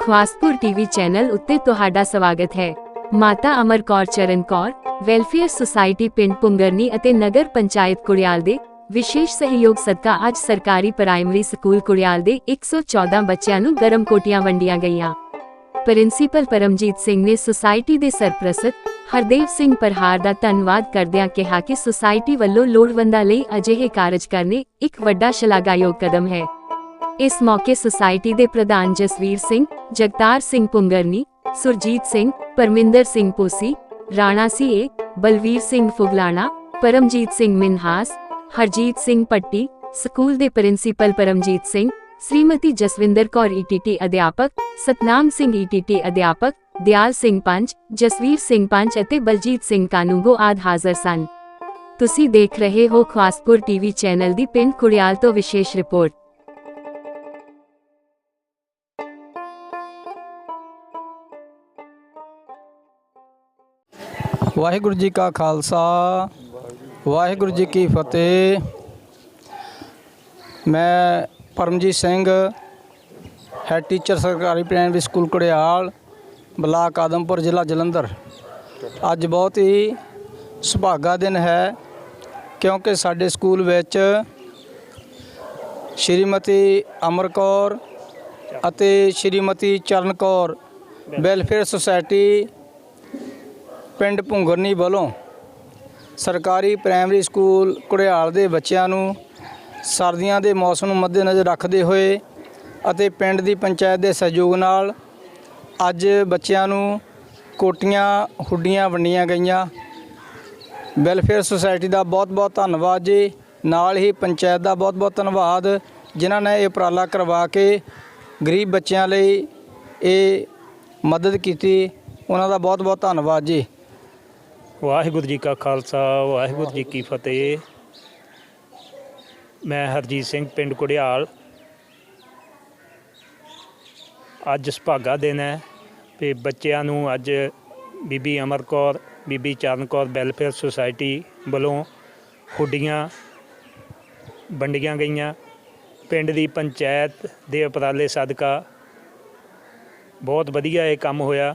Khawaspur TV channel ਉੱਤੇ ਤੁਹਾਡਾ ਸਵਾਗਤ ਹੈ। ਮਾਤਾ ਅਮਰ ਕੌਰ, ਚਰਨ ਕੌਰ, ਵੈਲਫੇਅਰ ਸੁਸਾਇਟੀ ਪਿੰਡ ਪੁੰਗਰਨੀ ਅਤੇ ਨਗਰ ਪੰਚਾਇਤ ਕੁੜਿਆਲ ਦੇ ਵਿਸ਼ੇਸ਼ ਸਹਿਯੋਗ ਸਦਕਾ ਅੱਜ ਸਰਕਾਰੀ ਪ੍ਰਾਇਮਰੀ ਸਕੂਲ ਕੁੜਿਆਲ ਦੇ 114 ਬੱਚਿਆਂ ਨੂੰ ਗਰਮ ਕੋਟੀਆਂ ਵੰਡੀਆਂ ਗਈਆਂ। ਪ੍ਰਿੰਸੀਪਲ ਪਰਮਜੀਤ ਸਿੰਘ ਨੇ ਸੁਸਾਇਟੀ ਦੇ ਸਰਪ੍ਰਸਤ ਹਰਦੇਵ ਸਿੰਘ ਪਰਹਾਰ ਦਾ ਧੰਨਵਾਦ ਕਰਦਿਆਂ ਕਿਹਾ ਕਿ ਸੁਸਾਇਟੀ ਵੱਲੋਂ ਲੋੜਵੰਦਾਂ ਲਈ ਅਜਿਹੇ ਕਾਰਜ ਕਰਨੇ ਇੱਕ ਵੱਡਾ ਸ਼ਲਾਘਾਯੋਗ ਕਦਮ ਹੈ। ਇਸ ਮੌਕੇ ਸੁਸਾਇਟੀ ਦੇ ਪ੍ਰਧਾਨ ਜਸਵੀਰ ਸਿੰਘ, ਜਗਤਾਰ ਸਿੰਘ ਪੁੰਗਰਨੀ, ਸੁਰਜੀਤ ਸਿੰਘ, ਪਰਮਿੰਦਰ ਸਿੰਘ ਪੋਸੀ, ਰਾਣਾ ਸੀਏ ਬਲਵੀਰ ਸਿੰਘ ਫੁਗਲਾਣਾ, ਪਰਮਜੀਤ ਸਿੰਘ ਮਿਨਹਾਸ, ਹਰਜੀਤ ਸਿੰਘ ਪੱਟੀ, ਸਕੂਲ ਦੇ ਪ੍ਰਿੰਸੀਪਲ ਪਰਮਜੀਤ ਸਿੰਘ, ਸ਼੍ਰੀਮਤੀ ਜਸਵਿੰਦਰ ਕੌਰ ਈਟੀਟੀ ਅਧਿਆਪਕ, ਸਤਨਾਮ ਸਿੰਘ ਈਟੀਟੀ ਅਧਿਆਪਕ, ਦਿਆਲ ਸਿੰਘ ਪੰਚ, ਜਸਵੀਰ ਸਿੰਘ ਪੰਚ ਅਤੇ ਬਲਜੀਤ ਸਿੰਘ ਕਾਨੂੰਗੋ ਆਦ ਹਾਜ਼ਰ ਸਨ। ਤੁਸੀਂ ਦੇਖ ਰਹੇ ਹੋ ਖਵਾਸਪੁਰ ਟੀਵੀ ਚੈਨਲ ਦੀ ਪਿੰਡ ਕੁੜਿਆਲ ਤੋਂ ਵਿਸ਼ੇਸ਼ ਰਿਪੋਰਟ। ਵਾਹਿਗੁਰੂ ਜੀ ਕਾ ਖਾਲਸਾ, ਵਾਹਿਗੁਰੂ ਜੀ ਕੀ ਫਤਿਹ। ਮੈਂ ਪਰਮਜੀਤ ਸਿੰਘ ਹੈਡ ਟੀਚਰ ਸਰਕਾਰੀ primary school Kuriyal block Adampur, ਜ਼ਿਲ੍ਹਾ ਜਲੰਧਰ। ਅੱਜ ਬਹੁਤ ਹੀ ਸੁਭਾਗਾ ਦਿਨ ਹੈ, ਕਿਉਂਕਿ ਸਾਡੇ ਸਕੂਲ ਵਿੱਚ ਸ਼੍ਰੀਮਤੀ ਅਮਰ ਕੌਰ ਅਤੇ ਸ਼੍ਰੀਮਤੀ ਚਰਨ ਕੌਰ ਵੈਲਫੇਅਰ ਸੁਸਾਇਟੀ ਪਿੰਡ ਭੁੰਗਰਨੀ ਵੱਲੋਂ ਸਰਕਾਰੀ ਪ੍ਰਾਇਮਰੀ ਸਕੂਲ ਕੁੜਿਆਲ ਦੇ ਬੱਚਿਆਂ ਨੂੰ ਸਰਦੀਆਂ ਦੇ ਮੌਸਮ ਨੂੰ ਮੱਦੇਨਜ਼ਰ ਰੱਖਦੇ ਹੋਏ ਅਤੇ ਪਿੰਡ ਦੀ ਪੰਚਾਇਤ ਦੇ ਸਹਿਯੋਗ ਨਾਲ ਅੱਜ ਬੱਚਿਆਂ ਨੂੰ ਕੋਟੀਆਂ, ਹੁੱਡੀਆਂ ਵੰਡੀਆਂ ਗਈਆਂ। ਵੈਲਫੇਅਰ ਸੁਸਾਇਟੀ ਦਾ ਬਹੁਤ-ਬਹੁਤ ਧੰਨਵਾਦ ਜੀ। ਨਾਲ ਹੀ ਪੰਚਾਇਤ ਦਾ ਬਹੁਤ-ਬਹੁਤ ਧੰਨਵਾਦ, ਜਿਨ੍ਹਾਂ ਨੇ ਇਹ ਉਪਰਾਲਾ ਕਰਵਾ ਕੇ ਗਰੀਬ ਬੱਚਿਆਂ ਲਈ ਇਹ ਮਦਦ ਕੀਤੀ। ਉਹਨਾਂ ਦਾ ਬਹੁਤ-ਬਹੁਤ ਧੰਨਵਾਦ ਜੀ। ਵਾਹਿਗੁਰੂ ਜੀ ਕਾ ਖਾਲਸਾ, ਵਾਹਿਗੁਰੂ ਜੀ ਕੀ ਫਤਿਹ। ਮੈਂ ਹਰਜੀਤ ਸਿੰਘ ਪਿੰਡ ਕੁੜਿਆਲ ਅੱਜ ਸੁਭਾਗਾ ਦਿਨ ਹੈ ਤੇ ਬੱਚਿਆਂ ਨੂੰ ਅੱਜ ਬੀਬੀ ਅਮਰ ਕੌਰ, ਬੀਬੀ ਚਰਨ ਕੌਰ ਵੈਲਫੇਅਰ ਸੁਸਾਇਟੀ ਵੱਲੋਂ ਹੁੱਡੀਆਂ ਵੰਡੀਆਂ ਗਈਆਂ। ਪਿੰਡ ਦੀ ਪੰਚਾਇਤ ਦੇ ਉਪਰਾਲੇ ਸਦਕਾ ਬਹੁਤ ਵਧੀਆ ਇਹ ਕੰਮ ਹੋਇਆ।